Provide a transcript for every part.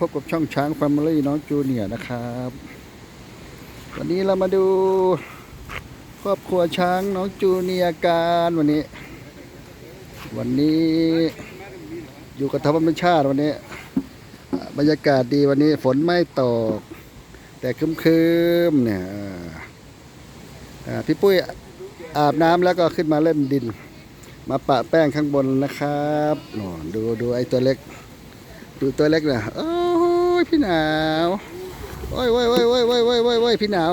พบกับช่องช้างแฟมิลี่น้องจูเนียร์นะครับ วันนี้เรามาดูครอบครัวช้างน้องจูเนียร์กันวันนี้ วันนี้อยู่กับธรรมชาติวันนี้บรรยากาศดีวันนี้ฝนไม่ตก แต่ครึมๆเนี่ยพี่ปุ้ยอาบน้ำแล้วก็ขึ้นมาเล่นดิน มาปะแป้งข้างบนนะครับโน่นดูดูไอ้ตัวเล็ก ดูตัวเล็กนะโอ้ ยพี่หนาวโอ้ยโอ้ยโอ้ยโอ้ยโอ้ยโอ้ยโอ้ยโอ้ยพี่หนาว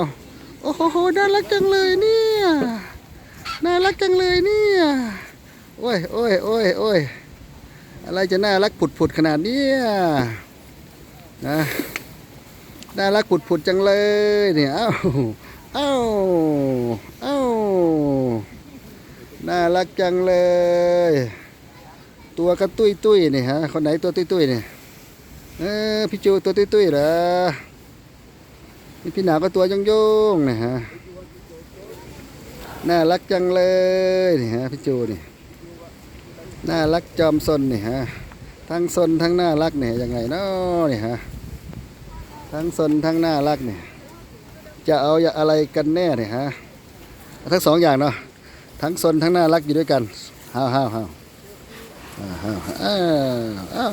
โอ้โหน่ารักจังเลยเนี่ยน่ารักจังเลยเนี่ยโอ้ยโอ้ยโอ้ยโอ้ยอะไรจะน่ารักผุดผุดขนาดเนี้ยนะน่ารักผุดผุดจังเลยเนี่ยเอ้าเอ้าเอ้าน่ารักจังเลย ตัวกระตุ้ยตุ้ยนี่ฮะคนไหนตัวตุ้ยตุ้ยๆนี่ เออพี่จูตัวตุ้ยๆเหรอนี่พี่หนาวก็ตัวยงยงๆนี่ฮะน่ารักจังเลยนี่ฮะพี่จูนี่น่ารักจอมซนนี่ฮะทั้งซนทั้งน่ารักเนี่ยยังไงเนาะนี่ฮะทั้งซนทั้งน่ารักเนี่ยจะเอาอะไรกันแน่เนี่ยฮะทั้งสองอย่างเนาะทั้งซนทั้งน่ารักอยู่ด้วยกันห้าวห้าวห้าวห้าวอ้าวอ้าว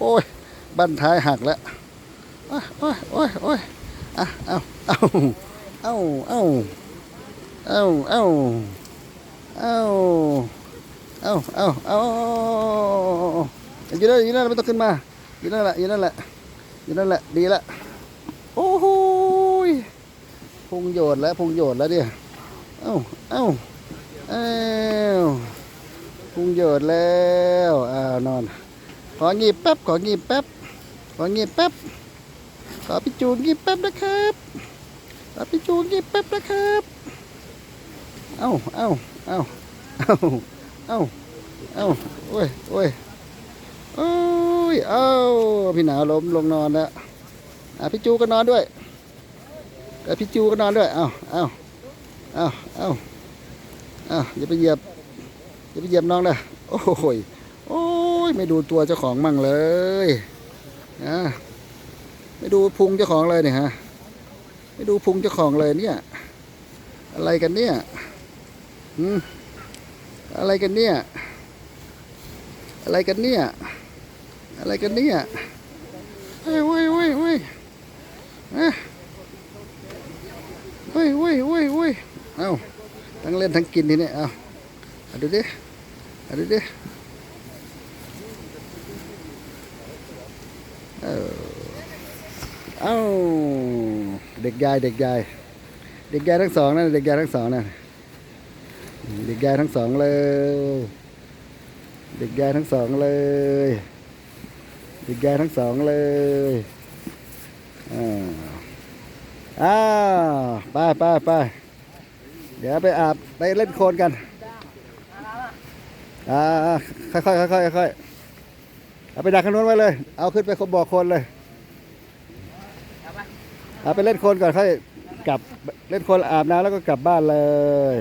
โอ้ยบั้นท้ายหักแล้วโอ้ยโอ้ยโอ้ยโอ้ยอะเอาเอาเอาเอาเอาเอาเอาเอาเอาเอาอยู่นั่นอยู่นั่นไม่ต้องขึ้นมาอยู่นั่นแหละอยู่นั่นแหละอยู่นั่นแหละดีละโอ้โหยพุงโยดแล้วพุงโยดแล้วเนี่ยเอ้าเอ้าเอ้าพุงโยดแล้วอ้าวนอน ของีบแป๊บ ของีบแป๊บ ของีบแป๊บ ขอพี่จูนกี่แป๊บนะครับขอพี่จูนกี่แป๊บนะครับ เอ้าเอ้าเอ้าเอ้าเอ้าเอ้าโอ้ยโอ้ยโอ้ยเอ้าพี่หนาวล้มลงนอนแล้วอะพี่จูก็นอนด้วยกับพี่จูก็นอนด้วย เอ้าเอ้าเอ้าเอ้าเอ้าอย่าไปเหยียบอย่าไปเหยียบน้องนะโอ้ยโอ้ย ไม่ดูตัวเจ้าของมั่งเลยอะไม่ดูพุงเจ้าของเลยเนี่ยฮะไม่ดูพุงเจ้าของเลยเนี่ย อะไรกันเนี่ยหืมอะไรกันเนี่ย อะไรกันเนี่ย อะไรกันเนี่ยเฮ้ยเว้ยเว้ยเว้ยเอ้ยเว้ยเว้ยเว้ยเว้ยเอ้าทั้งเล่นทั้งกินทีนี้เอ้าดูดิดูดิ เออเอ้าเด็กยายเด็กยายเด็กยายทั้งสองนั่นเด็กยายทั้งสองนั่นเด็กยายทั้งสองเลย เด็กยายทั้งสองเลย เด็กยายทั้งสองเลยอ่าอ้าวไปไปไปเดี๋ยวไปอาบไปเล่นโคลนกันอ่าค่อยค่อยค่อยค่อยค่อยๆ เอาไปดักข้างนู้นไว้เลย เอาขึ้นไปบ่อโคนเลย เอาไปเล่นคนก่อนค่อยกลับเล่นคนอาบน้ำแล้วก็กลับบ้านเลย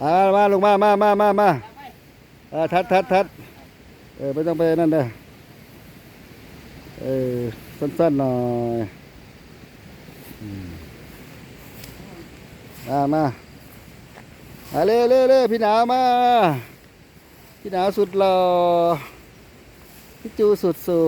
เอามาลงมามามามามาเออทัดทัดทัดเออไม่ต้องไปนั่นเด้อเออสั้นๆหน่อยอืมามามาเร็วเร็วเร็วพี่หนาวมา พี่หนาวสุดหล่อ พี่จูสุดสู